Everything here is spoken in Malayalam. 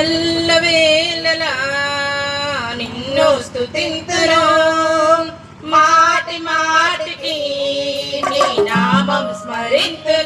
ಎಲ್ಲ ವೇಲಲ నిన్ను స్థుతింతును మాటి మాటికి నీ నామం స్మరింతు